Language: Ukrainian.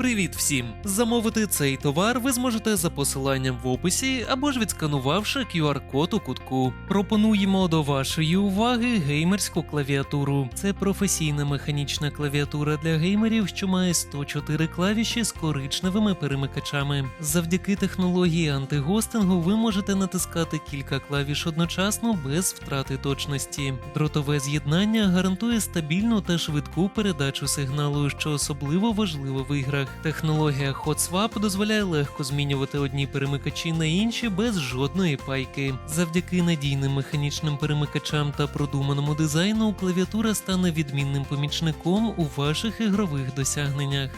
Привіт всім! Замовити цей товар ви зможете за посиланням в описі або ж відсканувавши QR-код у кутку. Пропонуємо до вашої уваги геймерську клавіатуру. Це професійна механічна клавіатура для геймерів, що має 104 клавіші з коричневими перемикачами. Завдяки технології антигостингу ви можете натискати кілька клавіш одночасно без втрати точності. Дротове з'єднання гарантує стабільну та швидку передачу сигналу, що особливо важливо в іграх. Технологія HotSwap дозволяє легко змінювати одні перемикачі на інші без жодної пайки. Завдяки надійним механічним перемикачам та продуманому дизайну клавіатура стане відмінним помічником у ваших ігрових досягненнях.